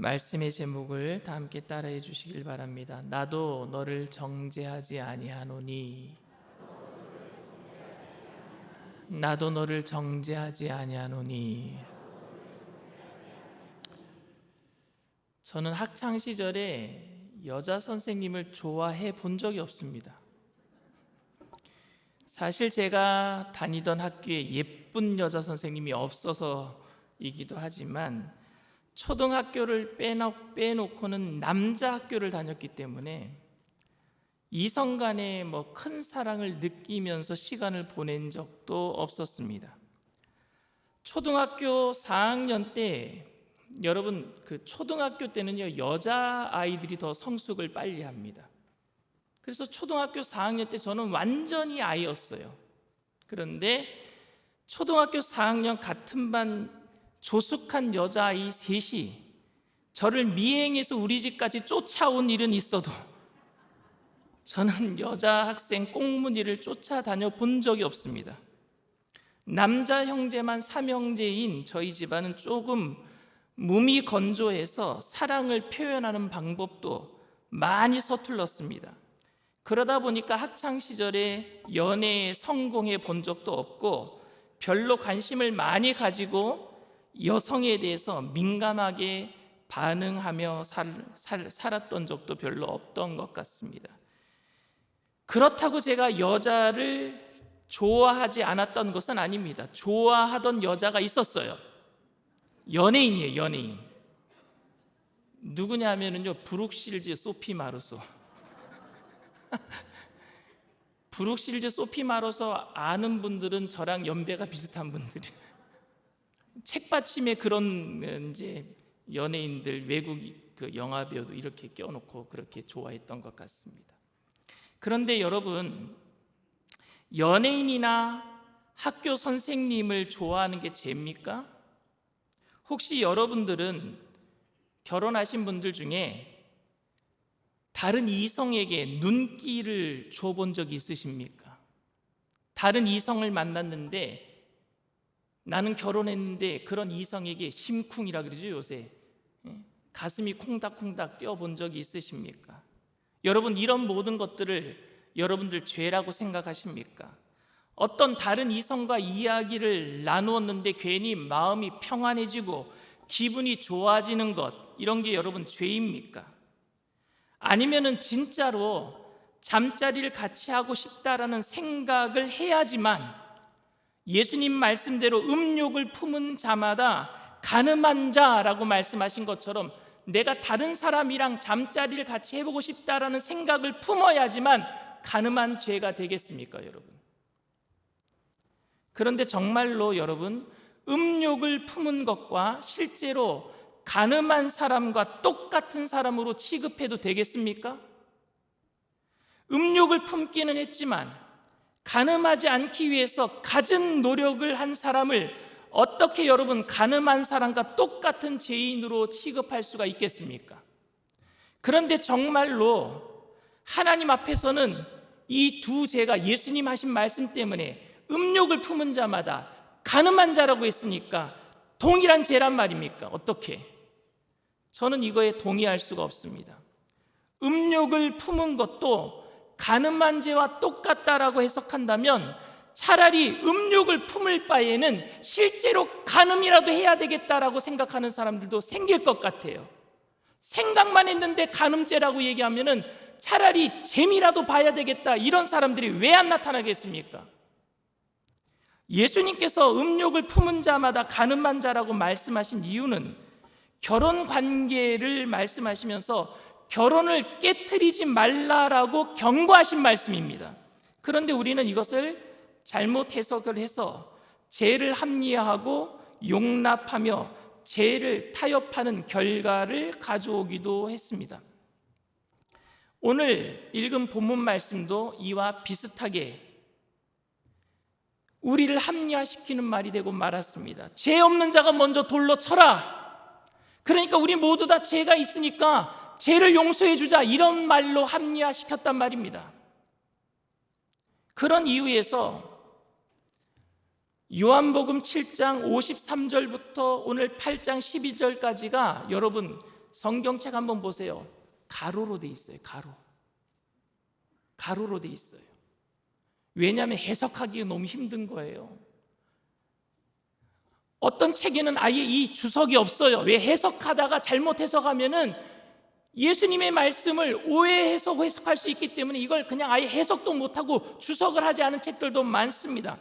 말씀의 제목을 다 함께 따라해 주시길 바랍니다. 나도 너를 정죄하지 아니하노니 나도 너를 정죄하지 아니하노니 저는 학창 시절에 여자 선생님을 좋아해 본 적이 없습니다. 사실 제가 다니던 학교에 예쁜 여자 선생님이 없어서이기도 하지만 초등학교를 빼놓, 빼놓 고는 남자 학교를 다녔기 때문에 이성 간에 뭐 큰 사랑을 느끼면서 시간을 보낸 적도 없었습니다. 초등학교 4학년 때 여러분 그 초등학교 때는요 여자 아이들이 더 성숙을 빨리 합니다. 그래서 초등학교 4학년 때 저는 완전히 아이였어요. 그런데 초등학교 4학년 같은 반 조숙한 여자아이 셋이 저를 미행해서 우리 집까지 쫓아온 일은 있어도 저는 여자 학생 꽁무니를 쫓아다녀 본 적이 없습니다. 남자 형제만 삼형제인 저희 집안은 조금 몸이 건조해서 사랑을 표현하는 방법도 많이 서툴렀습니다. 그러다 보니까 학창 시절에 연애에 성공해 본 적도 없고 별로 관심을 많이 가지고 여성에 대해서 민감하게 반응하며 살, 살, 살았던 적도 별로 없던 것 같습니다. 그렇다고 제가 여자를 좋아하지 않았던 것은 아닙니다. 좋아하던 여자가 있었어요. 연예인이에요, 연예인. 누구냐면은요, 브룩실즈 소피 마르소. 브룩실즈 소피 마르소 아는 분들은 저랑 연배가 비슷한 분들이. 책받침에 그런 이제 연예인들 외국 그 영화 배우도 이렇게 껴놓고 그렇게 좋아했던 것 같습니다. 그런데 여러분 연예인이나 학교 선생님을 좋아하는 게 죄입니까? 혹시 여러분들은 결혼하신 분들 중에 다른 이성에게 눈길을 줘본 적이 있으십니까? 다른 이성을 만났는데 나는 결혼했는데 그런 이성에게 심쿵이라 그러죠 요새 예? 가슴이 콩닥콩닥 뛰어본 적이 있으십니까? 여러분 이런 모든 것들을 여러분들 죄라고 생각하십니까? 어떤 다른 이성과 이야기를 나누었는데 괜히 마음이 평안해지고 기분이 좋아지는 것 이런 게 여러분 죄입니까? 아니면은 진짜로 잠자리를 같이 하고 싶다라는 생각을 해야지만 예수님 말씀대로 음욕을 품은 자마다 가늠한 자라고 말씀하신 것처럼 내가 다른 사람이랑 잠자리를 같이 해보고 싶다라는 생각을 품어야지만 가늠한 죄가 되겠습니까, 여러분? 그런데 정말로 여러분, 음욕을 품은 것과 실제로 가늠한 사람과 똑같은 사람으로 취급해도 되겠습니까? 음욕을 품기는 했지만 가늠하지 않기 위해서 갖은 노력을 한 사람을 어떻게 여러분 가늠한 사람과 똑같은 죄인으로 취급할 수가 있겠습니까? 그런데 정말로 하나님 앞에서는 이 두 죄가 예수님 하신 말씀 때문에 음욕을 품은 자마다 가늠한 자라고 했으니까 동일한 죄란 말입니까? 어떻게? 저는 이거에 동의할 수가 없습니다. 음욕을 품은 것도 가늠한 죄와 똑같다라고 해석한다면 차라리 음욕을 품을 바에는 실제로 간음이라도 해야 되겠다라고 생각하는 사람들도 생길 것 같아요. 생각만 했는데 간음죄라고 얘기하면은 차라리 재미라도 봐야 되겠다 이런 사람들이 왜 안 나타나겠습니까? 예수님께서 음욕을 품은 자마다 간음한 자라고 말씀하신 이유는 결혼 관계를 말씀하시면서 결혼을 깨뜨리지 말라라고 경고하신 말씀입니다. 그런데 우리는 이것을 잘못 해석을 해서 죄를 합리화하고 용납하며 죄를 타협하는 결과를 가져오기도 했습니다. 오늘 읽은 본문 말씀도 이와 비슷하게 우리를 합리화시키는 말이 되고 말았습니다. 죄 없는 자가 먼저 돌로 쳐라. 그러니까 우리 모두 다 죄가 있으니까 죄를 용서해 주자 이런 말로 합리화시켰단 말입니다. 그런 이유에서 요한복음 7장 53절부터 오늘 8장 12절까지가 여러분 성경책 한번 보세요. 가로로 돼 있어요. 가로. 가로로 돼 있어요. 왜냐하면 해석하기가 너무 힘든 거예요. 어떤 책에는 아예 이 주석이 없어요. 왜 해석하다가 잘못 해석하면은 예수님의 말씀을 오해해서 해석할 수 있기 때문에 이걸 그냥 아예 해석도 못하고 주석을 하지 않은 책들도 많습니다.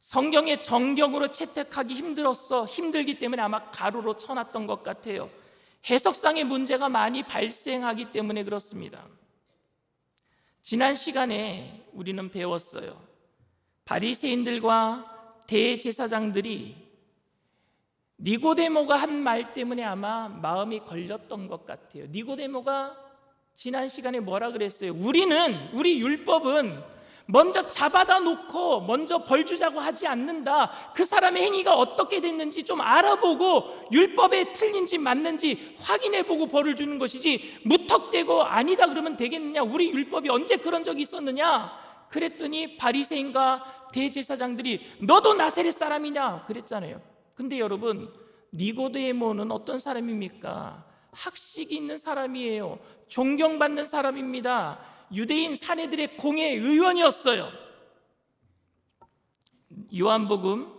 성경의 정경으로 채택하기 힘들었어 힘들기 때문에 아마 가로로 쳐놨던 것 같아요. 해석상의 문제가 많이 발생하기 때문에 그렇습니다. 지난 시간에 우리는 배웠어요. 바리새인들과 대제사장들이 니고데모가 한 말 때문에 아마 마음이 걸렸던 것 같아요. 니고데모가 지난 시간에 뭐라 그랬어요? 우리는 우리 율법은 먼저 잡아다 놓고 먼저 벌 주자고 하지 않는다. 그 사람의 행위가 어떻게 됐는지 좀 알아보고 율법에 틀린지 맞는지 확인해 보고 벌을 주는 것이지 무턱대고 아니다 그러면 되겠느냐? 우리 율법이 언제 그런 적이 있었느냐? 그랬더니 바리새인과 대제사장들이 너도 나세렛 사람이냐? 그랬잖아요. 근데 여러분 니고데모는 어떤 사람입니까? 학식이 있는 사람이에요. 존경받는 사람입니다. 유대인 사내들의 공회 의원이었어요. 요한복음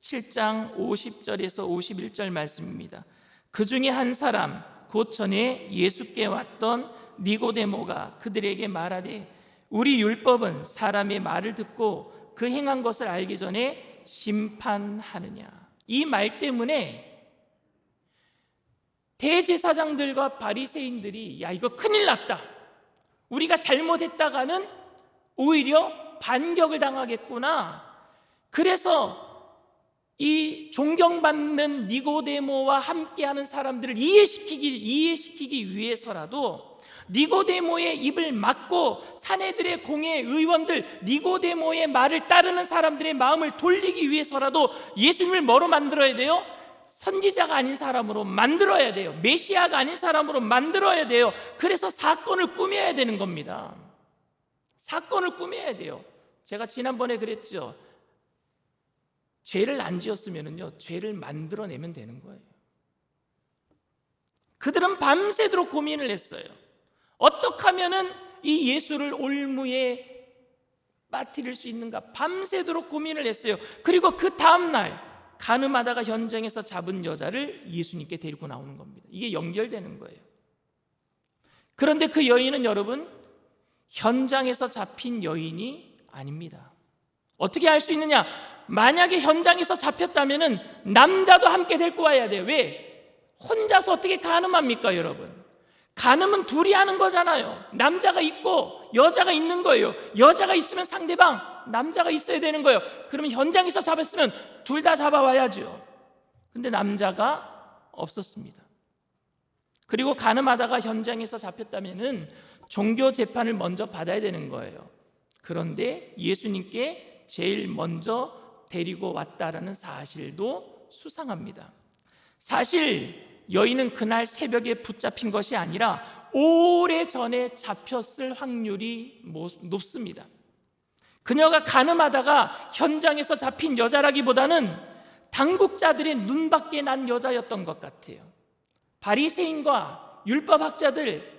7장 50절에서 51절 말씀입니다. 그 중에 한 사람 곧 전에 예수께 왔던 니고데모가 그들에게 말하되 우리 율법은 사람의 말을 듣고 그 행한 것을 알기 전에 심판하느냐. 이 말 때문에 대제사장들과 바리새인들이 야 이거 큰일 났다. 우리가 잘못했다가는 오히려 반격을 당하겠구나. 그래서 이 존경받는 니고데모와 함께하는 사람들을 이해시키기 이해시키기 위해서라도 니고데모의 입을 막고 사내들의 공회 의원들 니고데모의 말을 따르는 사람들의 마음을 돌리기 위해서라도 예수님을 뭐로 만들어야 돼요? 선지자가 아닌 사람으로 만들어야 돼요. 메시아가 아닌 사람으로 만들어야 돼요. 그래서 사건을 꾸며야 되는 겁니다. 사건을 꾸며야 돼요. 제가 지난번에 그랬죠. 죄를 안 지었으면요, 죄를 만들어내면 되는 거예요. 그들은 밤새도록 고민을 했어요. 어떻게 하면은 이 예수를 올무에 빠뜨릴 수 있는가? 밤새도록 고민을 했어요. 그리고 그 다음 날 가늠하다가 현장에서 잡은 여자를 예수님께 데리고 나오는 겁니다. 이게 연결되는 거예요. 그런데 그 여인은 여러분 현장에서 잡힌 여인이 아닙니다. 어떻게 알 수 있느냐? 만약에 현장에서 잡혔다면은 남자도 함께 데리고 와야 돼요. 왜? 혼자서 어떻게 가늠합니까, 여러분? 가늠은 둘이 하는 거잖아요. 남자가 있고 여자가 있는 거예요. 여자가 있으면 상대방 남자가 있어야 되는 거예요. 그러면 현장에서 잡았으면 둘 다 잡아와야죠. 근데 남자가 없었습니다. 그리고 가늠하다가 현장에서 잡혔다면은 종교 재판을 먼저 받아야 되는 거예요. 그런데 예수님께 제일 먼저 데리고 왔다라는 사실도 수상합니다. 사실 여인은 그날 새벽에 붙잡힌 것이 아니라 오래 전에 잡혔을 확률이 높습니다. 그녀가 가늠하다가 현장에서 잡힌 여자라기보다는 당국자들의 눈밖에 난 여자였던 것 같아요. 바리새인과 율법학자들,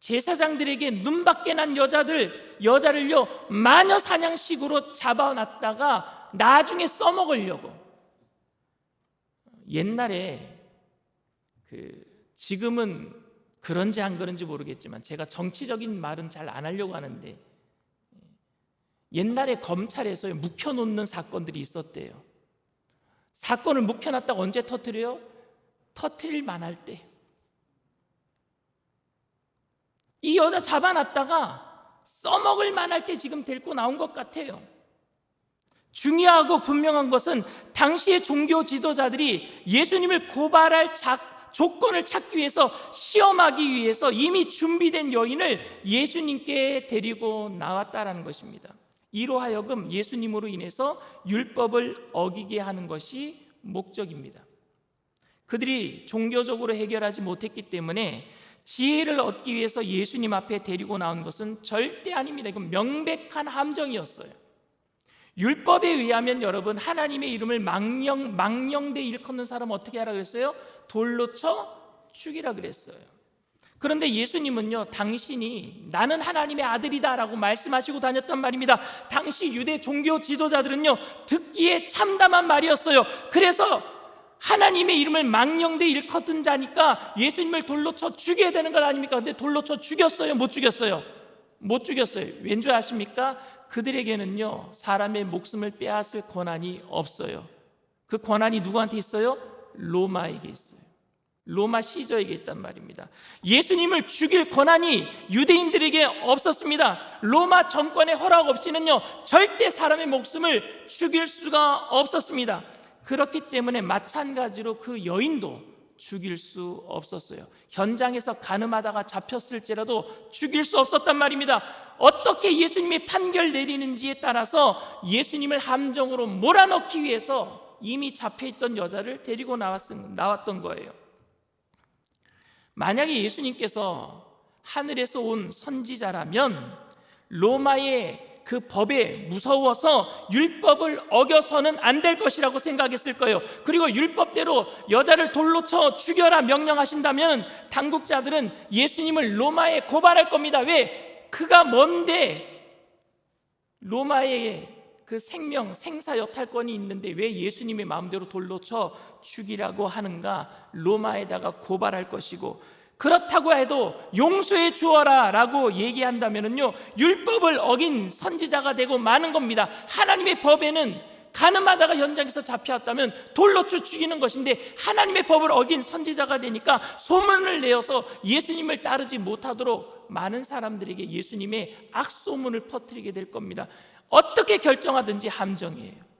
제사장들에게 눈밖에 난 여자들, 여자를요 마녀 사냥식으로 잡아놨다가 나중에 써먹으려고. 옛날에 그 지금은 그런지 안 그런지 모르겠지만 제가 정치적인 말은 잘 안 하려고 하는데 옛날에 검찰에서 묵혀놓는 사건들이 있었대요. 사건을 묵혀놨다가 언제 터트려요? 터트릴 만할 때. 이 여자 잡아놨다가 써먹을 만할 때 지금 데리고 나온 것 같아요. 중요하고 분명한 것은 당시의 종교 지도자들이 예수님을 고발할 작, 조건을 찾기 위해서 시험하기 위해서 이미 준비된 여인을 예수님께 데리고 나왔다라는 것입니다. 이로 하여금 예수님으로 인해서 율법을 어기게 하는 것이 목적입니다. 그들이 종교적으로 해결하지 못했기 때문에 지혜를 얻기 위해서 예수님 앞에 데리고 나온 것은 절대 아닙니다. 이건 명백한 함정이었어요. 율법에 의하면 여러분 하나님의 이름을 망령 망령되 일컫는 사람 어떻게 하라 그랬어요? 돌로 쳐 죽이라 그랬어요. 그런데 예수님은요, 당신이 나는 하나님의 아들이다라고 말씀하시고 다녔단 말입니다. 당시 유대 종교 지도자들은요, 듣기에 참담한 말이었어요. 그래서 하나님의 이름을 망령되 일컫은 자니까 예수님을 돌로 쳐 죽여야 되는 것 아닙니까? 근데 돌로 쳐 죽였어요? 못 죽였어요? 못 죽였어요. 왠 줄 아십니까? 그들에게는요, 사람의 목숨을 빼앗을 권한이 없어요. 그 권한이 누구한테 있어요? 로마에게 있어요. 로마 시저에게 있단 말입니다. 예수님을 죽일 권한이 유대인들에게 없었습니다. 로마 정권의 허락 없이는요, 절대 사람의 목숨을 죽일 수가 없었습니다. 그렇기 때문에 마찬가지로 그 여인도 죽일 수 없었어요. 현장에서 가늠하다가 잡혔을지라도 죽일 수 없었단 말입니다. 어떻게 예수님이 판결 내리는지에 따라서 예수님을 함정으로 몰아넣기 위해서 이미 잡혀있던 여자를 데리고 나왔던 거예요. 만약에 예수님께서 하늘에서 온 선지자라면 로마의 그 법에 무서워서 율법을 어겨서는 안 될 것이라고 생각했을 거예요. 그리고 율법대로 여자를 돌로 쳐 죽여라 명령하신다면 당국자들은 예수님을 로마에 고발할 겁니다. 왜? 그가 뭔데 로마의 그 생명, 생사 여탈권이 있는데 왜 예수님의 마음대로 돌로 쳐 죽이라고 하는가? 로마에다가 고발할 것이고 그렇다고 해도 용서해 주어라 라고 얘기한다면은요 율법을 어긴 선지자가 되고 마는 겁니다. 하나님의 법에는 가늠하다가 현장에서 잡혀왔다면 돌로 쳐 죽이는 것인데 하나님의 법을 어긴 선지자가 되니까 소문을 내어서 예수님을 따르지 못하도록 많은 사람들에게 예수님의 악소문을 퍼뜨리게 될 겁니다. 어떻게 결정하든지 함정이에요.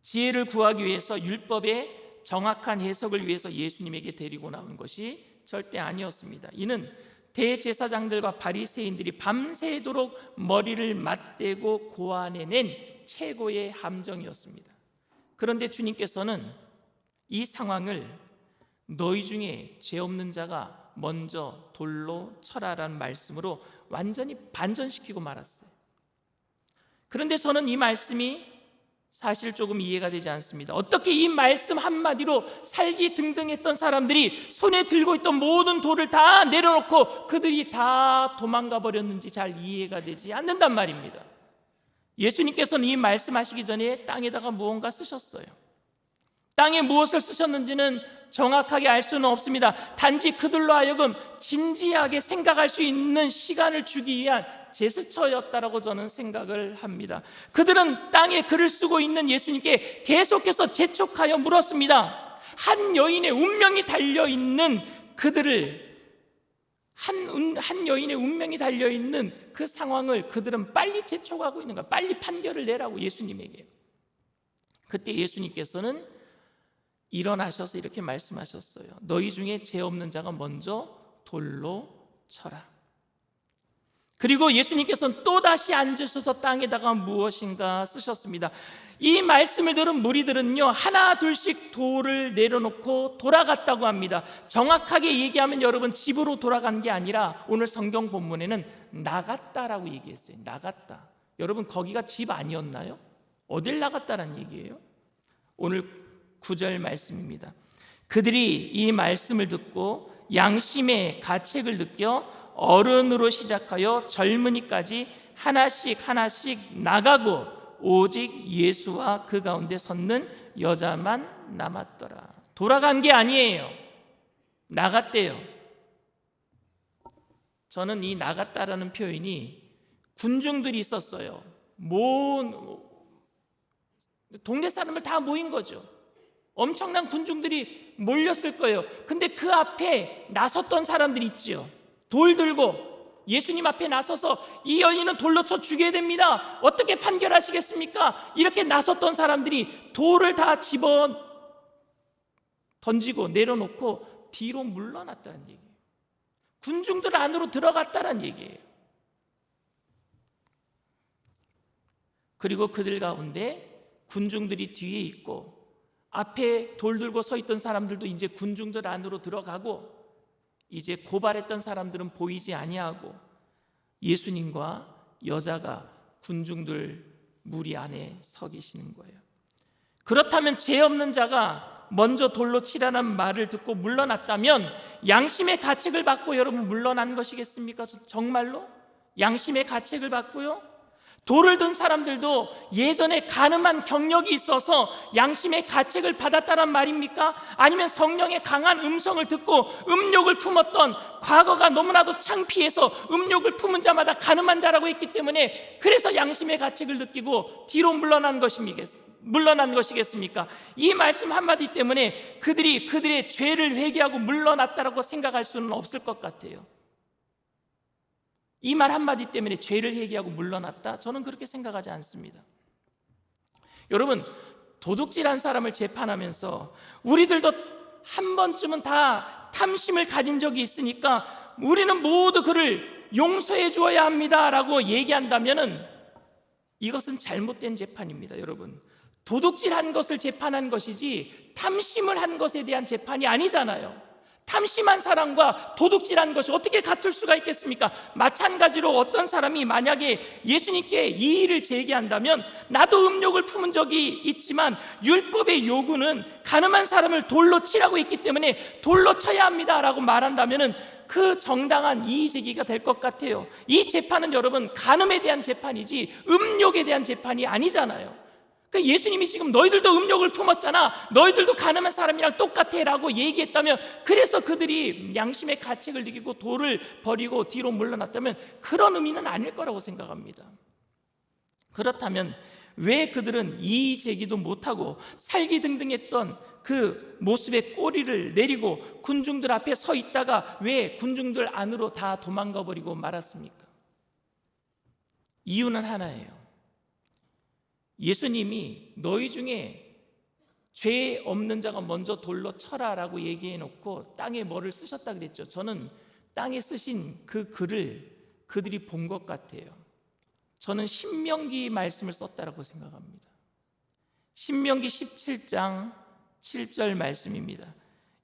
지혜를 구하기 위해서 율법의 정확한 해석을 위해서 예수님에게 데리고 나온 것이 절대 아니었습니다. 이는 대제사장들과 바리새인들이 밤새도록 머리를 맞대고 고안해낸 최고의 함정이었습니다. 그런데 주님께서는 이 상황을 너희 중에 죄 없는 자가 먼저 돌로 쳐라라는 말씀으로 완전히 반전시키고 말았어요. 그런데 저는 이 말씀이 사실 조금 이해가 되지 않습니다. 어떻게 이 말씀 한마디로 살기 등등했던 사람들이 손에 들고 있던 모든 돌을 다 내려놓고 그들이 다 도망가 버렸는지 잘 이해가 되지 않는단 말입니다. 예수님께서는 이 말씀하시기 전에 땅에다가 무언가 쓰셨어요. 땅에 무엇을 쓰셨는지는 정확하게 알 수는 없습니다. 단지 그들로 하여금 진지하게 생각할 수 있는 시간을 주기 위한 제스처였다라고 저는 생각을 합니다. 그들은 땅에 글을 쓰고 있는 예수님께 계속해서 재촉하여 물었습니다. 한 여인의 운명이 달려 있는 그들을 한, 한 여인의 운명이 달려 있는 그 상황을 그들은 빨리 재촉하고 있는 거야. 빨리 판결을 내라고 예수님에게. 그때 예수님께서는 일어나셔서 이렇게 말씀하셨어요. 너희 중에 죄 없는 자가 먼저 돌로 쳐라. 그리고 예수님께서는 또다시 앉으셔서 땅에다가 무엇인가 쓰셨습니다. 이 말씀을 들은 무리들은요, 하나, 둘씩 돌을 내려놓고 돌아갔다고 합니다. 정확하게 얘기하면 여러분 집으로 돌아간 게 아니라 오늘 성경 본문에는 나갔다라고 얘기했어요. 나갔다. 여러분 거기가 집 아니었나요? 어딜 나갔다라는 얘기예요? 오늘 구절 말씀입니다. 그들이 이 말씀을 듣고 양심의 가책을 느껴 어른으로 시작하여 젊은이까지 하나씩 하나씩 나가고 오직 예수와 그 가운데 섰는 여자만 남았더라. 돌아간 게 아니에요. 나갔대요. 저는 이 나갔다라는 표현이 군중들이 있었어요. 모 동네 사람을 다 모인 거죠. 엄청난 군중들이 몰렸을 거예요. 근데 그 앞에 나섰던 사람들이 있지요. 돌 들고 예수님 앞에 나서서 이 여인은 돌로 쳐 죽여야 됩니다. 어떻게 판결하시겠습니까? 이렇게 나섰던 사람들이 돌을 다 집어 던지고 내려놓고 뒤로 물러났다는 얘기예요. 군중들 안으로 들어갔다는 얘기예요. 그리고 그들 가운데 군중들이 뒤에 있고 앞에 돌 들고 서 있던 사람들도 이제 군중들 안으로 들어가고 이제 고발했던 사람들은 보이지 아니하고 예수님과 여자가 군중들 무리 안에 서 계시는 거예요. 그렇다면 죄 없는 자가 먼저 돌로 치라는 말을 듣고 물러났다면 양심의 가책을 받고 여러분 물러난 것이겠습니까? 저- 정말로? 양심의 가책을 받고요? 돌을 든 사람들도 예전에 가늠한 경력이 있어서 양심의 가책을 받았다란 말입니까? 아니면 성령의 강한 음성을 듣고 음욕을 품었던 과거가 너무나도 창피해서 음욕을 품은 자마다 가늠한 자라고 했기 때문에 그래서 양심의 가책을 느끼고 뒤로 물러난 것입니까? 물러난 것이겠습니까? 이 말씀 한마디 때문에 그들이 그들의 죄를 회개하고 물러났다라고 생각할 수는 없을 것 같아요. 이 말 한마디 때문에 죄를 회개하고 물러났다? 저는 그렇게 생각하지 않습니다. 여러분, 도둑질한 사람을 재판하면서 우리들도 한 번쯤은 다 탐심을 가진 적이 있으니까 우리는 모두 그를 용서해 주어야 합니다라고 얘기한다면은 이것은 잘못된 재판입니다, 여러분. 도둑질한 것을 재판한 것이지 탐심을 한 것에 대한 재판이 아니잖아요. 탐심한 사람과 도둑질한 것이 어떻게 같을 수가 있겠습니까? 마찬가지로 어떤 사람이 만약에 예수님께 이 일을 제기한다면 나도 음욕을 품은 적이 있지만 율법의 요구는 가늠한 사람을 돌로 치라고 했기 때문에 돌로 쳐야 합니다라고 말한다면은 그 정당한 이의 제기가 될 것 같아요. 이 재판은 여러분 간음에 대한 재판이지 음욕에 대한 재판이 아니잖아요. 그러니까 예수님이 지금 너희들도 음욕을 품었잖아. 너희들도 가늠한 사람이랑 똑같아라고 얘기했다면 그래서 그들이 양심의 가책을 느끼고 돌을 버리고 뒤로 물러났다면 그런 의미는 아닐 거라고 생각합니다. 그렇다면 왜 그들은 이의 제기도 못하고 살기 등등했던 그 모습의 꼬리를 내리고 군중들 앞에 서 있다가 왜 군중들 안으로 다 도망가 버리고 말았습니까? 이유는 하나예요. 예수님이 너희 중에 죄 없는 자가 먼저 돌로 쳐라라고 얘기해 놓고 땅에 뭐를 쓰셨다 그랬죠. 저는 땅에 쓰신 그 글을 그들이 본 것 같아요. 저는 신명기 말씀을 썼다라고 생각합니다. 신명기 17장 7절 말씀입니다.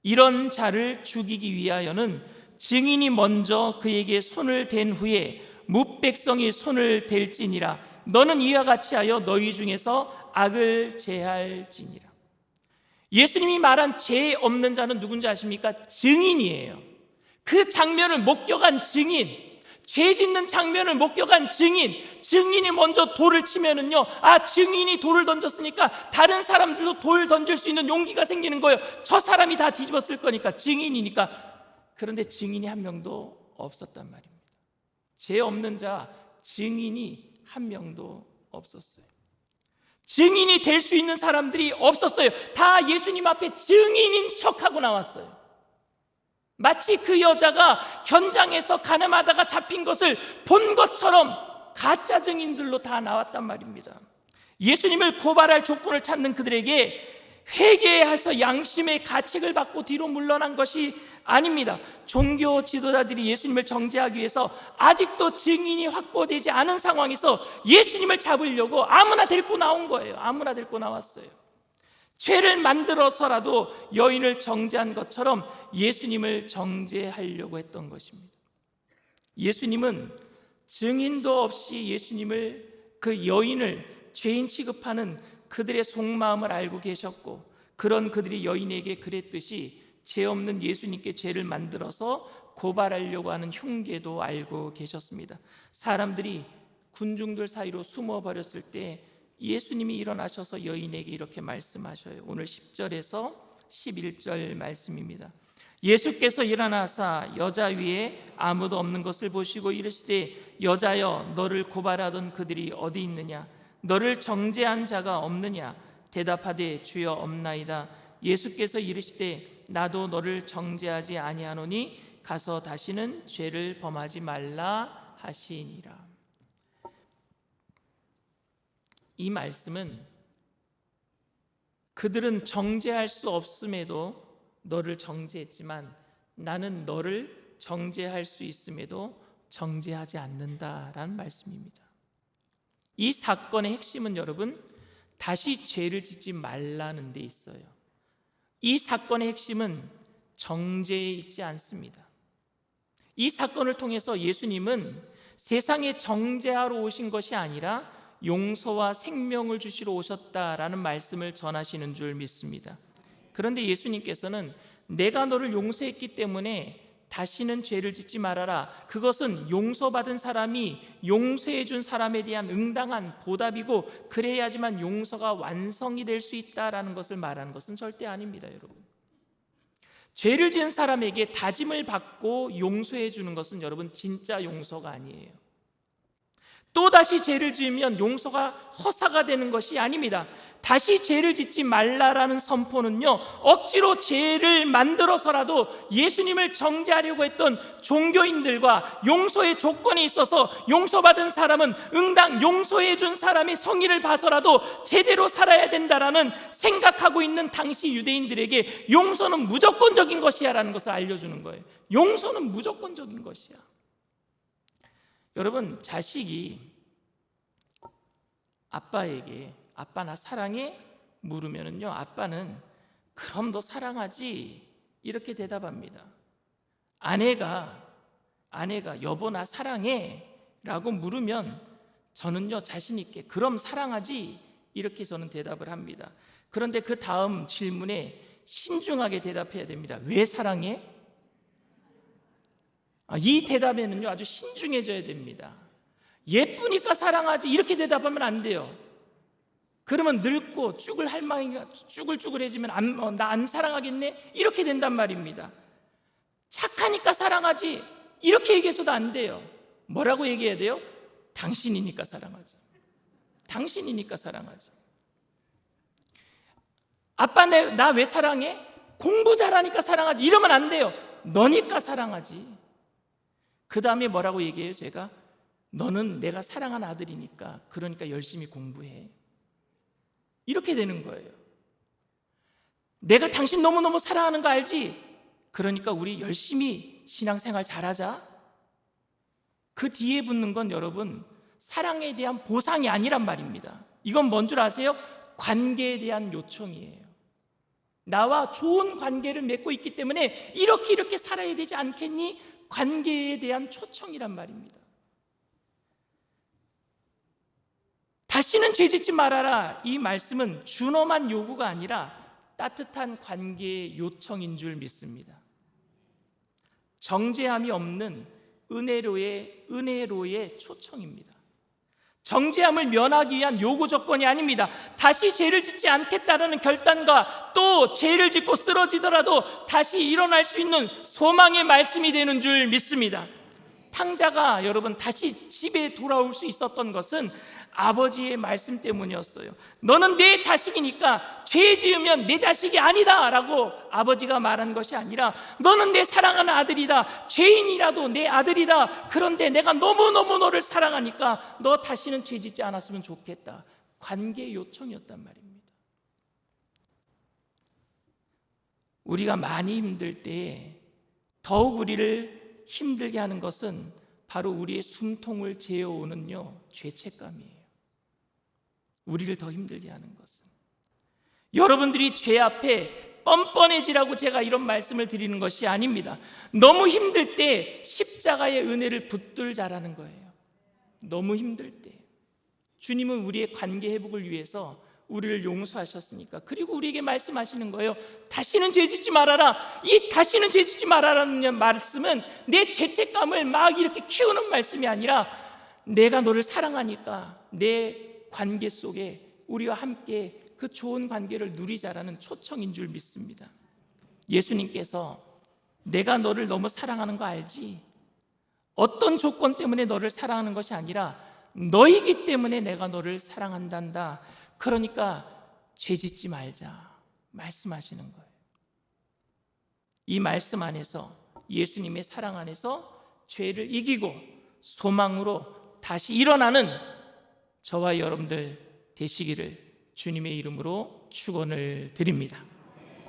이런 자를 죽이기 위하여는 증인이 먼저 그에게 손을 댄 후에 무백성이 손을 댈지니라. 너는 이와 같이 하여 너희 중에서 악을 제할지니라. 예수님이 말한 죄 없는 자는 누군지 아십니까? 증인이에요. 그 장면을 목격한 증인 죄 짓는 장면을 목격한 증인 증인이 먼저 돌을 치면은요 아 증인이 돌을 던졌으니까 다른 사람들도 돌 던질 수 있는 용기가 생기는 거예요. 저 사람이 다 뒤집었을 거니까 증인이니까. 그런데 증인이 한 명도 없었단 말입니다 죄 없는 자 증인이 한 명도 없었어요. 증인이 될 수 있는 사람들이 없었어요. 다 예수님 앞에 증인인 척하고 나왔어요. 마치 그 여자가 현장에서 가늠하다가 잡힌 것을 본 것처럼 가짜 증인들로 다 나왔단 말입니다. 예수님을 고발할 조건을 찾는 그들에게 회개해서 양심의 가책을 받고 뒤로 물러난 것이 아닙니다. 종교 지도자들이 예수님을 정죄하기 위해서 아직도 증인이 확보되지 않은 상황에서 예수님을 잡으려고 아무나 데리고 나온 거예요. 아무나 데리고 나왔어요. 죄를 만들어서라도 여인을 정죄한 것처럼 예수님을 정죄하려고 했던 것입니다. 예수님은 증인도 없이 예수님을 그 여인을 죄인 취급하는 그들의 속마음을 알고 계셨고 그런 그들이 여인에게 그랬듯이 죄 없는 예수님께 죄를 만들어서 고발하려고 하는 흉계도 알고 계셨습니다. 사람들이 군중들 사이로 숨어 버렸을 때 예수님이 일어나셔서 여인에게 이렇게 말씀하셔요. 오늘 10절에서 11절 말씀입니다. 예수께서 일어나사 여자 위에 아무도 없는 것을 보시고 이르시되 여자여 너를 고발하던 그들이 어디 있느냐 너를 정죄한 자가 없느냐 대답하되 주여 없나이다 예수께서 이르시되 나도 너를 정죄하지 아니하노니 가서 다시는 죄를 범하지 말라 하시니라 이 말씀은 그들은 정죄할 수 없음에도 너를 정죄했지만 나는 너를 정죄할 수 있음에도 정죄하지 않는다라는 말씀입니다. 이 사건의 핵심은 여러분 다시 죄를 짓지 말라는 데 있어요. 이 사건의 핵심은 정죄에 있지 않습니다. 이 사건을 통해서 예수님은 세상에 정죄하러 오신 것이 아니라 용서와 생명을 주시러 오셨다라는 말씀을 전하시는 줄 믿습니다. 그런데 예수님께서는 내가 너를 용서했기 때문에 다시는 죄를 짓지 말아라. 그것은 용서받은 사람이 용서해 준 사람에 대한 응당한 보답이고 그래야지만 용서가 완성이 될 수 있다라는 것을 말하는 것은 절대 아닙니다, 여러분. 죄를 지은 사람에게 다짐을 받고 용서해 주는 것은 여러분 진짜 용서가 아니에요. 또다시 죄를 지으면 용서가 허사가 되는 것이 아닙니다. 다시 죄를 짓지 말라라는 선포는요, 억지로 죄를 만들어서라도 예수님을 정죄하려고 했던 종교인들과 용서의 조건에 있어서 용서받은 사람은 응당 용서해 준 사람의 성의를 봐서라도 제대로 살아야 된다라는 생각하고 있는 당시 유대인들에게 용서는 무조건적인 것이야라는 것을 알려주는 거예요. 용서는 무조건적인 것이야. 여러분 자식이 아빠에게 아빠 나 사랑해 물으면은요 아빠는 그럼 너 사랑하지 이렇게 대답합니다. 아내가 아내가 여보 나 사랑해라고 물으면 저는요 자신 있게 그럼 사랑하지 이렇게 저는 대답을 합니다. 그런데 그 다음 질문에 신중하게 대답해야 됩니다. 왜 사랑해? 아, 이 대답에는요 아주 신중해져야 됩니다. 예쁘니까 사랑하지 이렇게 대답하면 안 돼요. 그러면 늙고 죽을 할망이가 쭈글쭈글해지면 어, 나안 사랑하겠네 이렇게 된단 말입니다. 착하니까 사랑하지 이렇게 얘기해서도 안 돼요. 뭐라고 얘기해야 돼요? 당신이니까 사랑하지. 당신이니까 사랑하지. 아빠 나 왜 사랑해? 공부 잘하니까 사랑하지. 이러면 안 돼요. 너니까 사랑하지. 그 다음에 뭐라고 얘기해요, 제가? 너는 내가 사랑하는 아들이니까, 그러니까 열심히 공부해. 이렇게 되는 거예요. 내가 당신 너무너무 사랑하는 거 알지? 그러니까 우리 열심히 신앙생활 잘하자. 그 뒤에 붙는 건 여러분, 사랑에 대한 보상이 아니란 말입니다. 이건 뭔 줄 아세요? 관계에 대한 요청이에요. 나와 좋은 관계를 맺고 있기 때문에 이렇게 이렇게 살아야 되지 않겠니? 관계에 대한 초청이란 말입니다. 다시는 죄 짓지 말아라. 이 말씀은 준엄한 요구가 아니라 따뜻한 관계의 요청인 줄 믿습니다. 정죄함이 없는 은혜로의 은혜로의 초청입니다. 정죄함을 면하기 위한 요구 조건이 아닙니다. 다시 죄를 짓지 않겠다라는 결단과 또 죄를 짓고 쓰러지더라도 다시 일어날 수 있는 소망의 말씀이 되는 줄 믿습니다. 탕자가 여러분 다시 집에 돌아올 수 있었던 것은 아버지의 말씀 때문이었어요. 너는 내 자식이니까 죄 지으면 내 자식이 아니다 라고 아버지가 말한 것이 아니라 너는 내 사랑하는 아들이다. 죄인이라도 내 아들이다. 그런데 내가 너무너무 너를 사랑하니까 너 다시는 죄 짓지 않았으면 좋겠다. 관계 요청이었단 말입니다. 우리가 많이 힘들 때 더욱 우리를 힘들게 하는 것은 바로 우리의 숨통을 재어오는요 죄책감이에요. 우리를 더 힘들게 하는 것은 여러분들이 죄 앞에 뻔뻔해지라고 제가 이런 말씀을 드리는 것이 아닙니다. 너무 힘들 때 십자가의 은혜를 붙들자라는 거예요. 너무 힘들 때 주님은 우리의 관계 회복을 위해서 우리를 용서하셨으니까 그리고 우리에게 말씀하시는 거예요. 다시는 죄 짓지 말아라. 이 다시는 죄 짓지 말아라는 말씀은 내 죄책감을 막 이렇게 키우는 말씀이 아니라 내가 너를 사랑하니까 내 관계 속에 우리와 함께 그 좋은 관계를 누리자라는 초청인 줄 믿습니다. 예수님께서 내가 너를 너무 사랑하는 거 알지? 어떤 조건 때문에 너를 사랑하는 것이 아니라 너이기 때문에 내가 너를 사랑한단다. 그러니까 죄 짓지 말자. 말씀하시는 거예요. 이 말씀 안에서 예수님의 사랑 안에서 죄를 이기고 소망으로 다시 일어나는 저와 여러분들 되시기를 주님의 이름으로 축원을 드립니다.